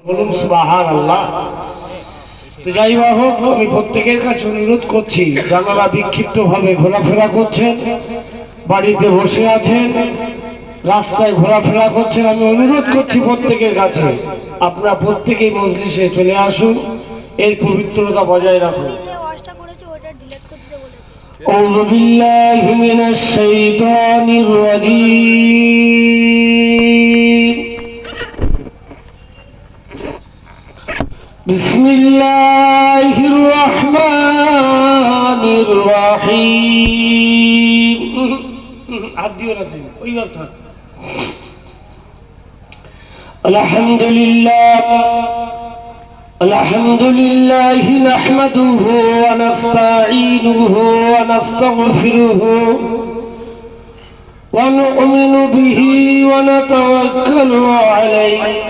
বলুন সুবাহান আল্লাহ তো যাই বা হোক আমি প্রত্যেকের কাছে অনুরোধ করছি জানারা বিক্ষিপ্ত ভাবে ঘোরাফেরা করছেন বাড়িতে বসে আছেন রাস্তায় ঘোরাফেরা করছেন আমি অনুরোধ করছি প্রত্যেকের কাছে আপনারা প্রত্যেকেই মজলিসে চলে আসুন এর পবিত্রতা বজায় রাখুন যে ওয়াশটা করেছে ওটা ডিলিট করতে বলেছে أعوذ بالله من الشيطان الرجيم بسم الله الرحمن الرحيم হাত দিও না তুমি ওই ভাব থাক الحمد لله الحمد لله نحمده ونستعينه ونستغفره ونؤمن به ونتوكل عليه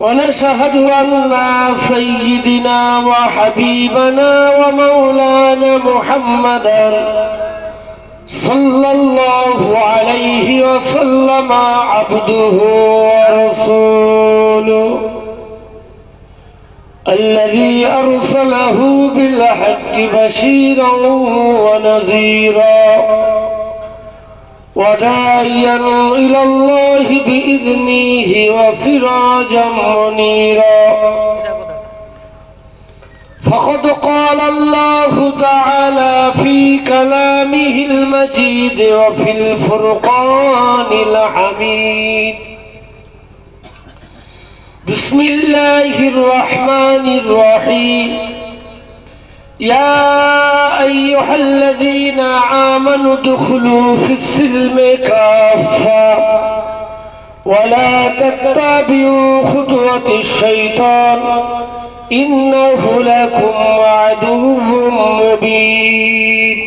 ونشهد أن سيدنا وحبيبنا ومولانا محمدا صلى الله عليه وسلم عبده ورسوله الذي أرسله بالحق بشيرا ونذيرا. وداعيا إلى الله بإذنه وسراجا منيرا فقد قال الله تعالى في كلامه المجيد وفي الفرقان الحميد بسم الله الرحمن الرحيم يا أيها الذين آمنوا ادخلوا في السلم كافة. ولا تتبعوا خطوة الشيطان. إنه لكم عدو مبين.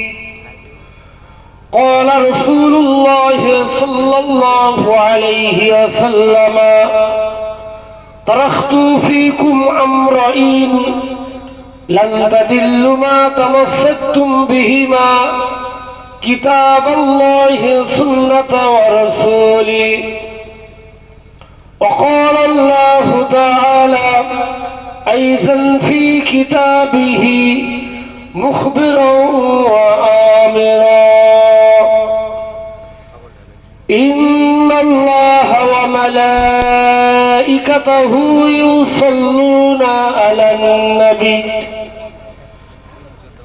قال رسول الله صلى الله عليه وسلم تركت فيكم أمرين لن تدلوا ما تمسكتم بهما. كتاب الله سنة ورسوله وقال الله تعالى أيضا في كتابه مخبرا وآمرا. إن الله وملائكته يصلون على النبي.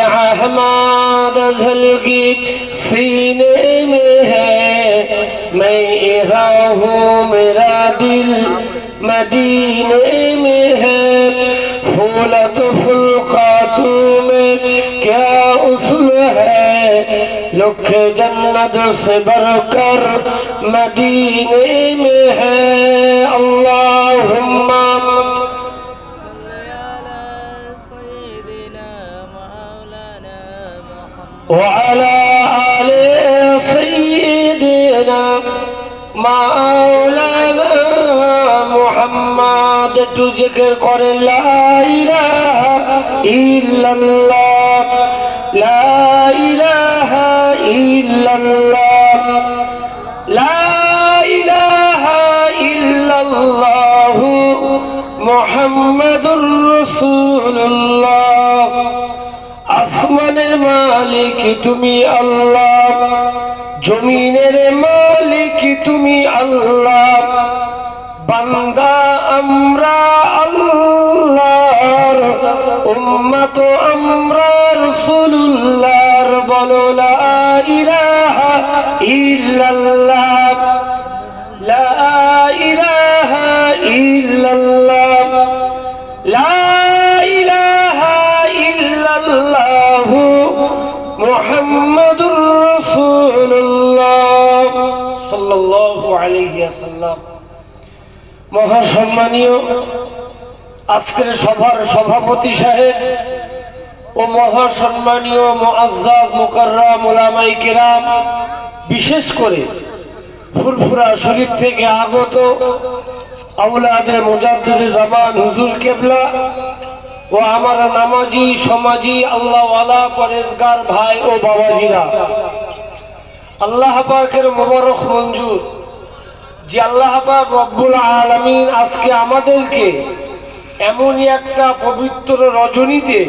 احمد اذل کی سینے میں ہے۔ میں یہاں ہوں، میرا دل مدینے میں ہے۔ پھولت فلقاتوں میں کیا اصل ہے؟ لکھ جنت سے بر کر مدینے میں ہے۔ اللہم وعلى آل سيدنا مولانا محمد تذكر قر لا إله إلا الله لا إله إلا الله لا إله إلا الله محمد رسول الله আসমানের মালিক তুমি আল্লাহ, জমিনের মালিক তুমি আল্লাহ। বান্দা আমরা আল্লাহর, উম্মত আমরা রসুল্লাহর বলো ইলাহা ইল্লাল্লাহ। লা ইলাহা ইল্লাল্লাহ। লা মহাসম্মানীয়, আজকের সভার সভাপতি সাহেব ও মহাসম্মানীয় মুআজ্জাজ মুকাররাম ওলামাই কেরাম, বিশেষ করে ফুরফুরা শরীফ থেকে আগত আউলাদে মুজাদ্দিদ জামান হুজুর কেবলা ও আমার নামাজি, সমাজি আল্লাহওয়ালা পরেজগার ভাই ও বাবাজিরা। আল্লাহ পাকের মোবারক মঞ্জুর। যে আল্লাহ রব্বুল আলামিন আজকে আমাদেরকে এমনই একটা পবিত্র রজনীতে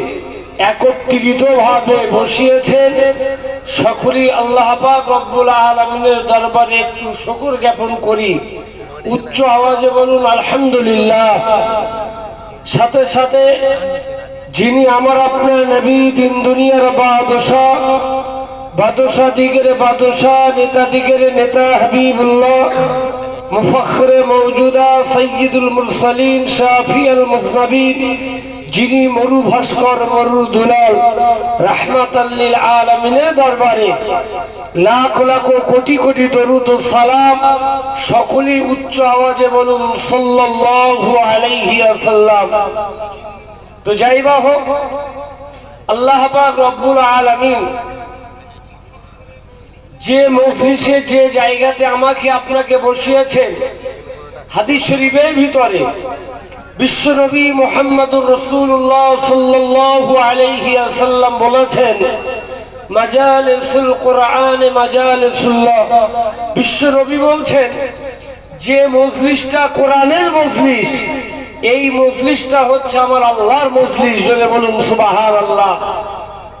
একত্রিতভাবে বসিয়েছেন। সকলেই আল্লাহ রব্বুল আলামিনের দরবারে একটু শকুর জ্ঞাপন করি। উচ্চ আওয়াজে বলুন, আলহামদুলিল্লাহ। সাথে সাথে যিনি আমার আপনার নবী, দিন দুনিয়ার বাদশাহ বাদশা দিগের বাদশাহ নেতা দিগের নেতা হাবিবুল্লাহ মুফাখরে মৌজুদা সৈয়দুল মুরসালিন শাফি আল মুসনাবিন যিনি মরু ভাস্কর মরু দুলাল রাহমাত আল্লিল আলমিনের দরবারে লাখ লাখ কোটি কোটি দরুদ সালাম সকলেই উচ্চ আওয়াজে বলুন সাল্লাল্লাহু আলাইহি ওয়াসাল্লাম। তো যাই বা হোক, আল্লাহ পাক রব্বুল আলামিন যে মজলিসে, যে জায়গাতে আমাকে আপনাকে বসিয়েছেন, হাদিস শরীফের ভিতরে বিশ্বনবী মোহাম্মদুর রসুল্লাহ সাল্লাল্লাহু আলাইহি আসাল্লাম বলেছেন কোরআন বলছেন, যে মজলিসটা কোরআনের মজলিস, এই হচ্ছে আমার আল্লাহর আল্লাহ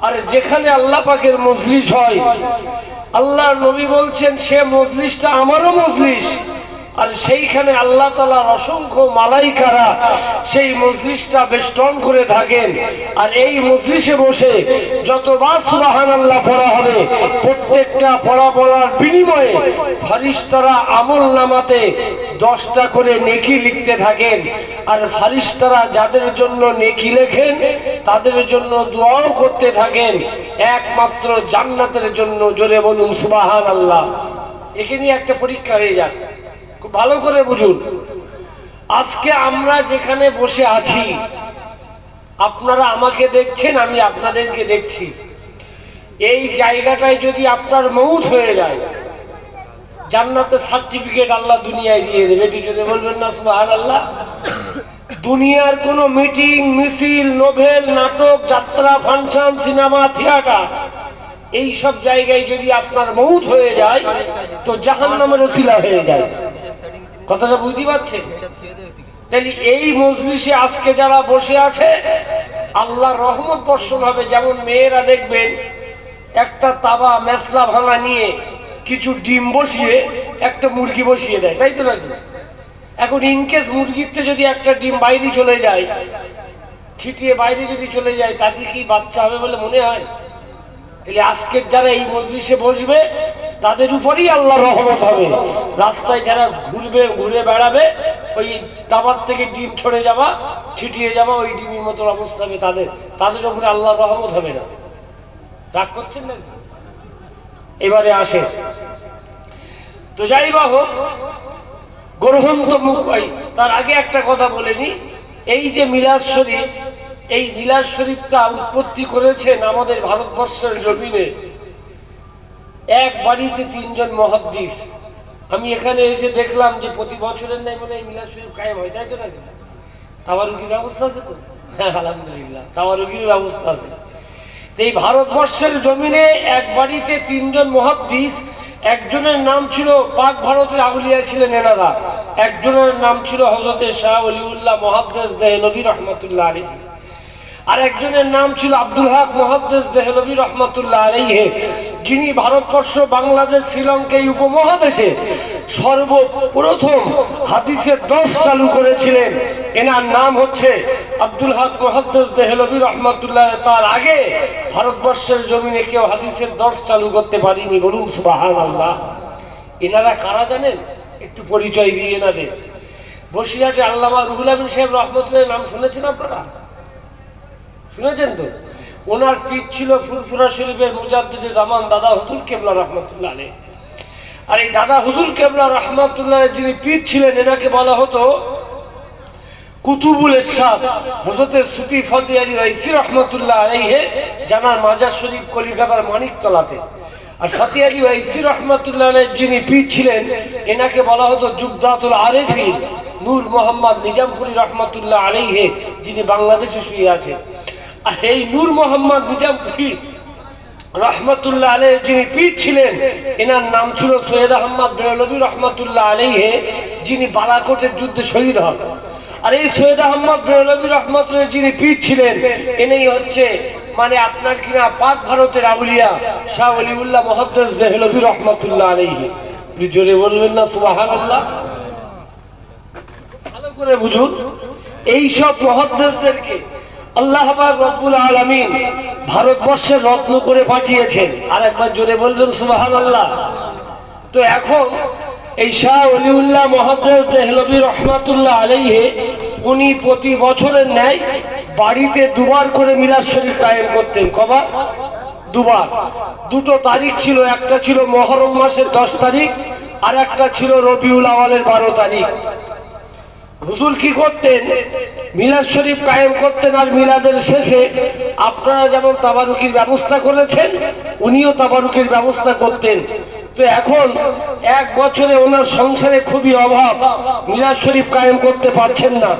আর যেখানে আল্লাহ পাকের মজলিস হয় আল্লাহ নবী বলছেন সে মজলিসটা আমারও মজলিস। আর সেইখানে আল্লাহ তালার অসংখ্য মালাইকারা সেই মজলিসটা বেষ্টন করে থাকেন। আর এই মজলিসে বসে যতবার সুবাহান আল্লাহ পড়া হবে, প্রত্যেকটা পড়া পড়ার বিনিময়ে ফারিস্তারা আমল নামাতে দশটা করে নেকি লিখতে থাকেন। আর ফারিস্তারা যাদের জন্য নেকি লেখেন, তাদের জন্য দোয়াও করতে থাকেন। একমাত্র জান্নাতের জন্য, জোরে বলুন সুবাহান আল্লাহ একে নিয়ে একটা পরীক্ষা হয়ে যাক। খুব ভালো করে বুঝুন। আজকে আমরা যেখানে বসে আছি, আপনারা আমাকে দেখছেন, আমি আপনাদেরকে দেখছি। এই জায়গাটায় যদি আপনার মৌত হয়ে যায়, জান্নাতের সার্টিফিকেট আল্লাহ দুনিয়ায় দিয়ে দেবে। এটি যদি বলবেন না সুবাহান আল্লাহ দুনিয়ার কোনো মিটিং মিছিল নোভেল নাটক, যাত্রা ফাংশন সিনেমা থিয়েটার এই সব জায়গায় যদি আপনার মৌত হয়ে যায়, তো জাহান নামের ওসিলা হয়ে যায়। কথাটা বুঝতে পারছেন? তাহলে এই মজলিসে আজকে যারা বসে আছে আল্লাহর রহমত বর্ষণ হবে। যেমন মেয়েরা দেখবেন একটা তাবা মেসলা ভাঙা নিয়ে কিছু ডিম বসিয়ে একটা মুরগি বসিয়ে দেয়। তাই তো নাকি? এখন ইনকেস মুরগিতে যদি একটা ডিম বাইরে চলে যায় ছিটিয়ে বাইরে যদি চলে যায় তাদের কি বাচ্চা হবে বলে মনে হয়? তাহলে আজকের যারা এই মজলিসে বসবে তাদের উপরেই আল্লাহ রহমত হবে। রাস্তায় যারা ঘুরবে, ঘুরে বেড়াবে, ওই দাবার থেকে ডিম ছড়ে যাওয়া, ছিটিয়ে যাওয়া, ওই ডিমের মতো অবস্থা হবে তাদের। তাদের উপরে আল্লাহ রহমত হবে না। রাগ করছেন না এবারে আসে। তো যাই বা হোক গ্রহণ তো মুখ হয় তার আগে একটা কথা বলে নি। এই যে মিলাদ শরীফ, এই মিলাদ শরীফটা উৎপত্তি করেছেন আমাদের ভারতবর্ষের জমিনে। এক বাড়িতে তিনজন মহাদ্দিস। আমি এখানে এসে দেখলাম যে প্রতি বছরের নাই এই মিলাদ শরীফ কায়েম হয়, তাই তো নাকি? তাওয়ারুকির ব্যবস্থা আছে তো? হ্যাঁ আলহামদুলিল্লাহ, তাওয়ারুকির ব্যবস্থা আছে। এই ভারতবর্ষের জমিনে এক বাড়িতে তিনজন মহাদ্দিস, একজনের নাম ছিল পাক ভারতের আউলিয়া ছিলেন এনারা। একজনের নাম ছিল হজরতের শাহ অলিউল্লাহ মহাদ্দেশ দেহ নবী রহমতুল্লাহ আলী আর একজনের নাম ছিল আব্দুল হক মহাদ্দেশ দেহলবী রহমতুল্লাহ আলাইহে। যিনি ভারতবর্ষ, বাংলাদেশ, শ্রীলঙ্কা এই উপমহাদেশে সর্বপ্রথম হাদিসের দশ চালু করেছিলেন। এনার নাম হচ্ছে আব্দুল হক মহাদ্দেশ দেহলবী রহমতুল্লাহ। তার আগে ভারতবর্ষের জমিনে কেউ হাদিসের দশ চালু করতে পারিনি। বলুন সুবাহান আল্লাহ এনারা কারা জানেন? একটু পরিচয় দিয়ে এনাদের বসিরহাটে আল্লামা রুহুল আমিন সাহেব রহমতুল্লাহ নাম শুনেছেন আপনারা? শুনেছেন তো? ওনার পীর ছিল ফুরফুরা শরীফের মুজাদ্দিদে জামান দাদা হুজুর কেবলা রহমতুল্লাহ আলী আর এই দাদা হুজুর কেবলা রহমতুল্লাহ যিনি পীর ছিলেন, এনাকে বলা হতো কুতুবুল ইরশাদ হযরতের সুফি ফতে রাইসি রহমতুল্লাহ আলাইহে, জানার মাজার শরীফ কলিকাতার মানিকতলাতে। আর ফতে রাইসি রহমতুল্লাহ যিনি পীর ছিলেন, এনাকে বলা হতো জুবদাতুল আরেফিন নূর মোহাম্মদ নিজামপুরি রহমতুল্লাহ আলাইহে, যিনি বাংলাদেশে শুয়ে আছেন। আর এই নূর মোহাম্মদ নিজামপুরি রহমতুল্লাহ আলহ যিনি পীর ছিলেন, এনার নাম ছিল সৈয়দ আহমদ বেরলবী রহমতুল্লাহ আলহে যিনি বালাকোটের যুদ্ধে শহীদ হন। আর এই সৈয়দ আহমদ বেরলবী রহমতুল্লাহ যিনি পীর ছিলেন, এনেই হচ্ছে মানে আপনার কিনা পাক ভারতের আউলিয়া শাহ অলিউল্লাহ মহাদ্দেশ দেহলবী রহমতুল্লাহ আলহি জোরে বলবেন না সুবাহান ভালো করে বুঝুন এইসব মহাদ্দেশদেরকে আল্লাহ রব্বুল আলামিন ভারতবর্ষের রত্ন করে পাঠিয়েছেন। আর একবার জোরে বলবেন সুবাহান আল্লাহ তো এখন এই শাহ অলিউল্লাহ মহাদ্দেশ দেহলবী রহমাতুল্লাহ আলাইহে, উনি প্রতি বছরের ন্যায় বাড়িতে দুবার করে মিলাদ শরীফ কায়েম করতেন। কবার? দুবার। দুটো তারিখ ছিল, একটা ছিল মহরম মাসের দশ তারিখ, আর একটা ছিল রবিউল আওয়ালের বারো তারিখ। হুজুর কি করতেন? মিলাদ শরীফ কায়েম করতেন আর মিলাদের শেষে আপনারা যেমন তাবারুকির ব্যবস্থা করেছেন, উনিও তাবারুকির ব্যবস্থা করতেন। তো এখন এক বছরে ওনার সংসারে খুবই অভাব, মিলাদ শরীফ কায়েম করতে পারছেন না।